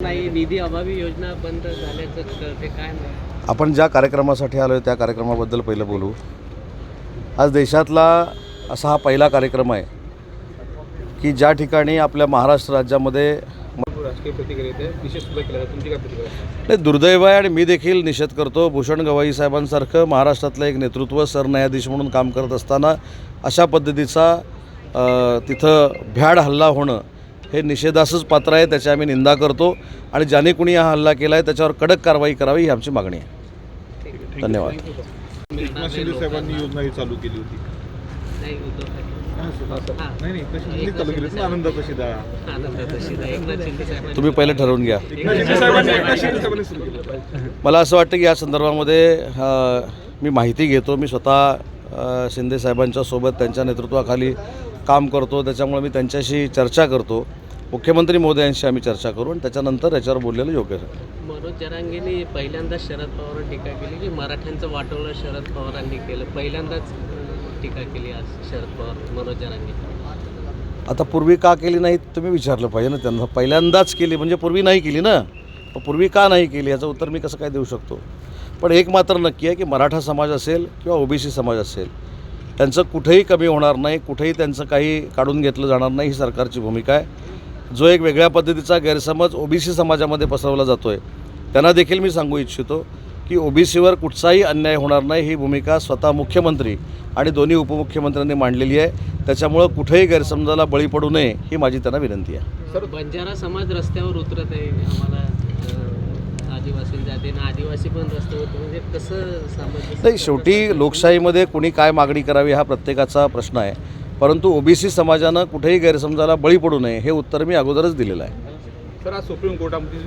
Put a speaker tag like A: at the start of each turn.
A: नाही निधी अभावी योजना बंद झाल्याचं कळते काय नाही
B: आपण ज्या कार्यक्रमासाठी आलो आहे त्या कार्यक्रमाबद्दल पहिलं बोलू आज देशातला असा हा पहिला कार्यक्रम आहे की ज्या ठिकाणी आपल्या महाराष्ट्र राज्यामध्ये
C: राजकीय प्रतिक्रिया येते विशेष सुद्धा केला जातो. तुमची काय प्रतिक्रिया आहे?
B: नाही दुर्दैव आहे आणि मी देखील निषेध करतो भूषण गवाई साहेबांसारखं महाराष्ट्रातलं एक नेतृत्व सरन्यायाधीश म्हणून काम करत असताना अशा पद्धतीचा अ, तिथं भ्याड हल्ला होणं हे निषेधासच पात्र आहे त्याची आम्ही निंदा करतो. आणि ज्याने कुणी हा हल्ला केला आहे त्याच्यावर कडक कारवाई करावी ही आमची मागणी आहे. धन्यवाद.
C: एकनाथ शिंदे साहेबांनी योजना ही चालू केली. होती
B: तुम्ही पहिले ठरवून घ्या. मला असं वाटतं की या संदर्भामध्ये मी माहिती घेतो. मी स्वतः शिंदे साहेबांच्या सोबत त्यांच्या नेतृत्वाखाली काम करतो त्याच्यामुळे मी त्यांच्याशी चर्चा करतो. मुख्यमंत्री मोदयांशी आम्ही चर्चा करू आणि त्याच्यानंतर याच्यावर बोललेलं योग्य
A: मनोज जरांगेने पहिल्यांदा शरद पवारांवर टीका केली की मराठ्यांचं वाटवलं शरद पवारांनी केलं. पहिल्यांदाच टीका केली आज शरद पवार मनोज जरांगे.
B: आता पूर्वी का केली नाही तुम्ही विचारलं पाहिजे ना त्यांना. पहिल्यांदाच केली म्हणजे पूर्वी नाही केली ना? पूर्वी का नाही केली? याचं उत्तर मी कसं काय देऊ शकतो? पण एक मात्र नक्की आहे की मराठा समाज असेल किंवा ओबीसी समाज असेल त्यांचं कुठेही कमी होणार नाही कुठेही त्यांचं काही काढून घेतलं जाणार नाही ही सरकारची भूमिका आहे. जो एक वेगळ्या पद्धतीचा गैरसमज ओबीसी समाजामध्ये पसरवला जातो आहे त्यांना देखील मी सांगू इच्छितो की ओबीसीवर कुठचाही अन्याय होणार नाही ही भूमिका स्वतः मुख्यमंत्री आणि दोन्ही उपमुख्यमंत्र्यांनी मांडलेली आहे. त्याच्यामुळं कुठेही गैरसमजाला बळी पडू नये ही माझी त्यांना विनंती आहे.
A: सर बंजारा समाज रस्त्यावर उतरत आहे आम्हाला पण रस्त्यावर म्हणजे कसं
B: नाही शेवटी लोकशाहीमध्ये कुणी काय मागणी करावी हा प्रत्येकाचा प्रश्न आहे. परंतु ओबीसी समाजानं कुठेही गैरसमजाला बळी पडू नये हे उत्तर मी अगोदरच दिलेलं आहे.
C: सर आज सुप्रीम कोर्टामध्ये